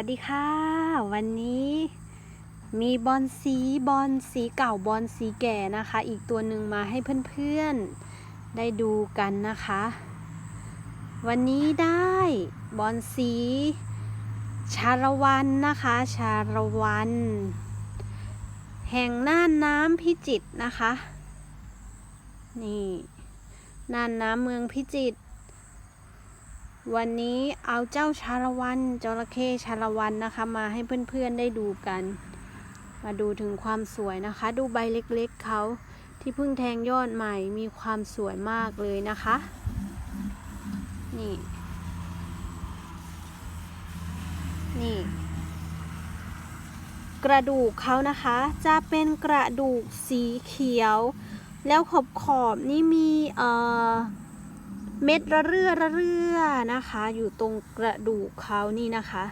วัสดีค่ะ วันนี้มีบอลสีบอลสีเก่าบอลสีแก่นะคะ อีกตัวหนึ่งมาให้เพื่อนๆได้ดูกันนะคะ วันนี้ได้บอลสี ชาละวันนะคะ ชาละวัน แห่งน่านน้ำพิจิตรนะคะ นี่น่านน้ำเมืองพิจิตร วันนี้เอาเจ้าชาละวันจระเข้ชาละวันนะคะ มาให้เพื่อนๆได้ดูกัน มาดูถึงความสวยนะคะ ดูใบเล็กๆเขาที่เพิ่งแทงยอดใหม่มีความสวยมากเลยนะคะ นี่ นี่ กระดูกเขานะคะ จะเป็นกระดูกสีเขียว แล้วขอบขอบนี่มีเอ่อ เม็ดระเรื่อระเรื่อนะคะ อยู่ตรงกระดูกเขานี่นะคะ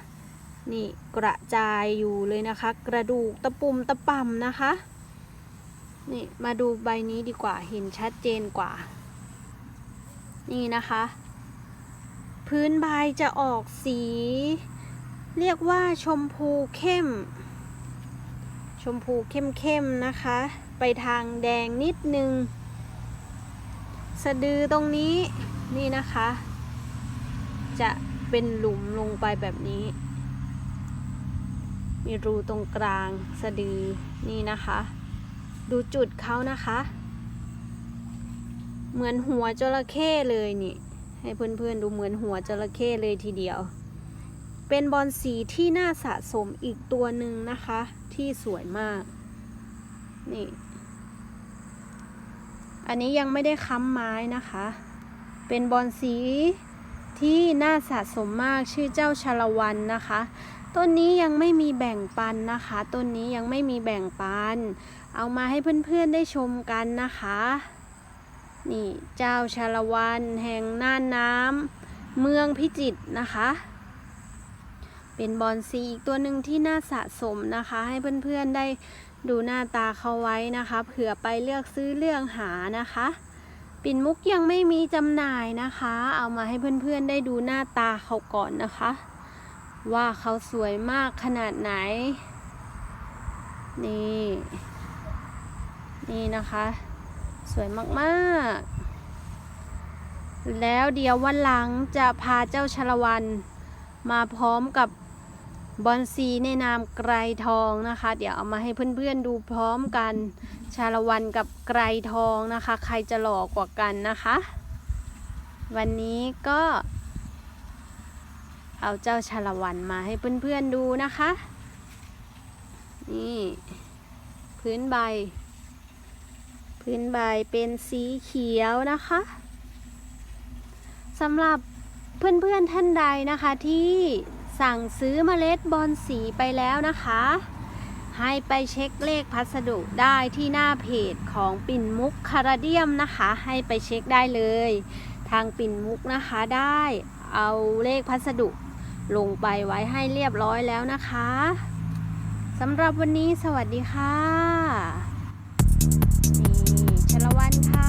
นี่กระจายอยู่เลยนะคะ กระดูกตะปุ่มตะป่ำนะคะ นี่มาดูใบนี้ดีกว่าเห็นชัดเจนกว่า นี่นะคะ พื้นใบจะออกสี เรียกว่าชมพูเข้ม ชมพูเข้มๆนะคะ ไปทางแดงนิดนึง สะดือตรงนี้ นี่นะคะ จะเป็นหลุมลงไปแบบนี้ มีรูตรงกลางสะดือนี่นะคะ ดูจุดเขานะคะ เหมือนหัวจระเข้เลยนี่ ให้เพื่อนๆดูเหมือนหัวจระเข้เลยทีเดียว เป็นบอลสีที่น่าสะสมอีกตัวหนึ่งนะคะ ที่สวยมาก นี่ อันนี้ยังไม่ได้ค้ำไม้นะคะ เป็นบอลสีที่น่าสะสมมากชื่อเจ้าชาละวันนะคะ ต้นนี้ยังไม่มีแบ่งปันนะคะ ต้นนี้ยังไม่มีแบ่งปัน เอามาให้เพื่อนๆได้ชมกันนะคะ นี่เจ้าชาละวันแห่งน่านน้ำเมืองพิจิตรนะคะ เป็นบอลสีอีกตัวหนึ่งที่น่าสะสมนะคะ ให้เพื่อนๆได้ดูหน้าตาเขาไว้นะคะ เผื่อไปเลือกซื้อเลือกหานะคะ ปิ่นมุกยังไม่มีจำหน่ายนะคะ เอามาให้เพื่อนๆได้ดูหน้าตาเขาก่อนนะคะ ว่าเขาสวยมากขนาดไหน นี่ นี่นะคะ สวยมากๆ แล้วเดี๋ยววันหลังจะพาเจ้าชลวันมาพร้อมกับ บอนซีในนามไกรทองนะคะ เดี๋ยวเอามาให้เพื่อนๆดูพร้อมกัน ชาละวันกับไกรทองนะคะ ใครจะหล่อกว่ากันนะคะ วันนี้ก็ เอาเจ้าชาละวันมาให้เพื่อนๆดูนะคะ นี่พื้นใบ พื้นใบเป็นสีเขียวนะคะสำหรับเพื่อนๆท่านใดนะคะที่ สั่งซื้อเมล็ดบอลสีไปแล้วนะคะ ให้ไปเช็คเลขพัสดุได้ที่หน้าเพจของปิ่นมุกคาราเดียมนะคะ ให้ไปเช็คได้เลย ทางปิ่นมุกนะคะได้เอาเลขพัสดุลงไปไว้ให้เรียบร้อยแล้วนะคะสำหรับวันนี้สวัสดีค่ะ นี่ชลวันค่ะ